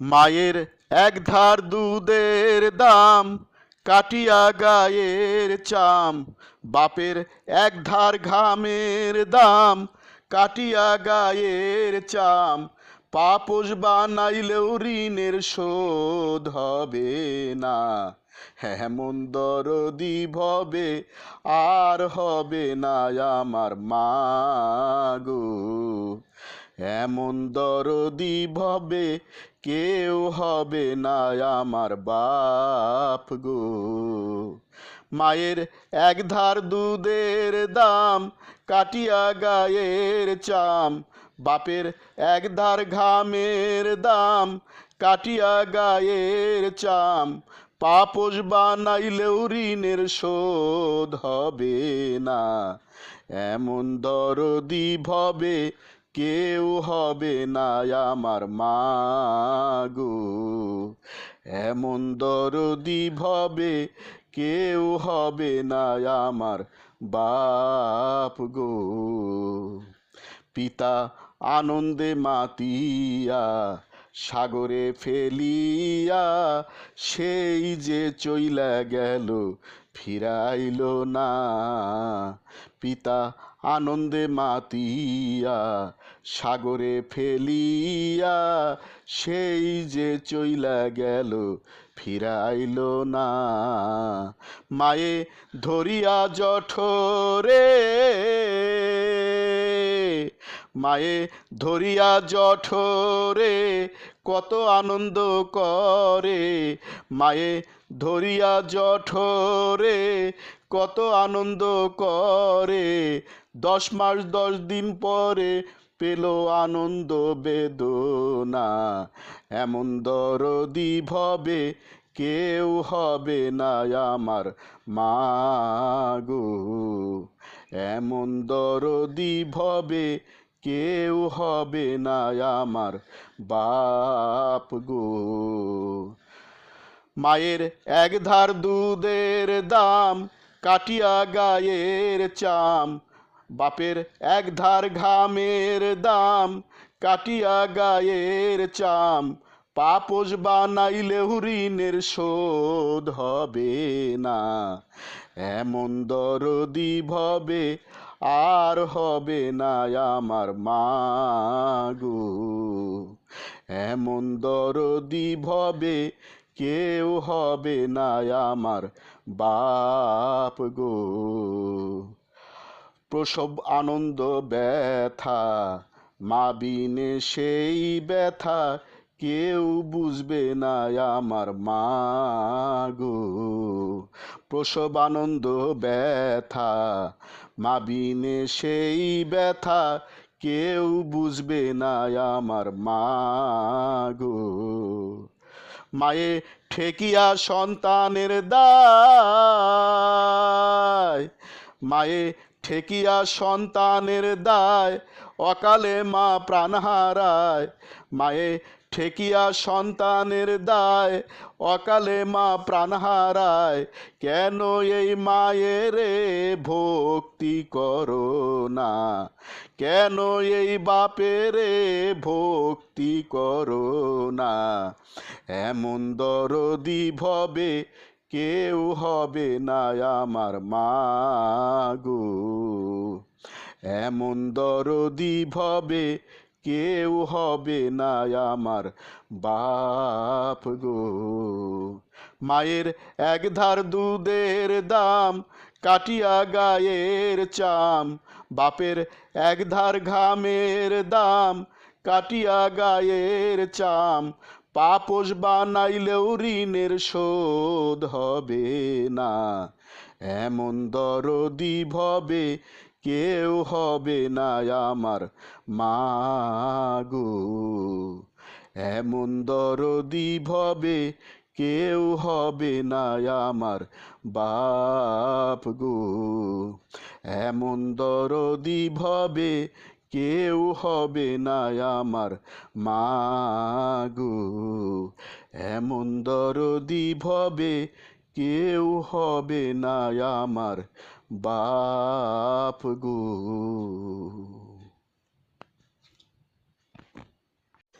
মায়ের এক ধার দুধের দাম, কাটিয়া গায়ের চাম। বাপের এক ধার ঘামের দাম, কাটিয়া গায়ের চাম। পাপোশ বানাইলেও ঋণের শোধ হবে না। হেমন দরদি ভবে আর হবে না আমার মা গো। এমন দরদি ভবে কেউ হবে না আমার বাপ গো। মায়ের এক ধার দুধের দাম, কাটিয়া গায়ের চাম, বাপের এক ধার ঘামের দাম, কাটিয়া গায়ের চাম, পাপোশ বানাইলেও ঋণের শোধ হবে না। এমন দরদি ভবে কেউ হবে না আমার মা গো এমন দরদি ভবে কেউ হবে না আমার বাপ গো পিতা আনন্দে মাতিয়া সাগরে ফেলিয়া সেই যে চইলা গেল, ফিরাইল না। পিতা আনন্দে মাতিয়া সাগরে ফেলিয়া সেই যে চইলা গেল, ফিরাইল না। মায়ে ধরিয়া জঠরে মায়ে ধরিয়া জঠরে কত আনন্দ করে। মায়ে ধরিয়া জঠরে কত আনন্দ করে। দশ মাস দশ দিন পরে পেল আনন্দ বেদনা। এমন দরদি ভবে কেউ হবে না আমার মা গো এমন দরদি ভবে কেউ হবে না আমার বাপ গো। মায়ের এক ধার দুধের দাম, কাটিয়া গায়ের চাম। বাপের এক ধার ঘামের দাম, কাটিয়া গায়ের চাম। পাপোশ বানাইলেও ঋণের শোধ হবে না। এমন দরদি ভবে আর হবে না আমার মা গো এমন দরদি ভবে কেউ হবে না আমার বাপ গো। প্রসব আনন্দ ব্যথা মা বিনে সেই ব্যথা কেউ বুঝবে না আমার মা গো প্রসব আনন্দ ব্যথা মা বিনে সেই ব্যথা কেউ বুঝবে না আমার মা গো। মায়ে ঠেকিয়া সন্তানের দায়, মায়ে ঠেকিয়া সন্তানের দায়, অকালে মা প্রাণ হারায়। মায়ে ঠেকিয়া সন্তানের দায়, অকালে মা প্রাণ হারায়। কেন এই মায়ের ভক্তি করো না? কেন এই বাপের ভক্তি করো না? এমন দরদি ভবে কেউ হবে না আমার মা গো এমন দরদি ভবে কেউ হবে না আমার বাপ গো। মায়ের এক ধার দুধের দাম, কাটিয়া গায়ের চাম, বাপের এক ধার ঘামের দাম, কাটিয়া গায়ের চাম পাপোশ বানাইলেও ঋণের শোধ হবে না। এমন দরদি ভবে কেউ হবে না আমার মা গো। এমন দরদি ভবে কেউ হবে না আমার বাপ গো। এমন দরদি ভবে কেউ হবে না আমার মা গো এমন দরদি ভবে কেউ হবে না আমার বাপ গো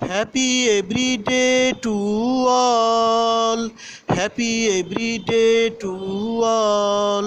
happy every day to all happy every day to all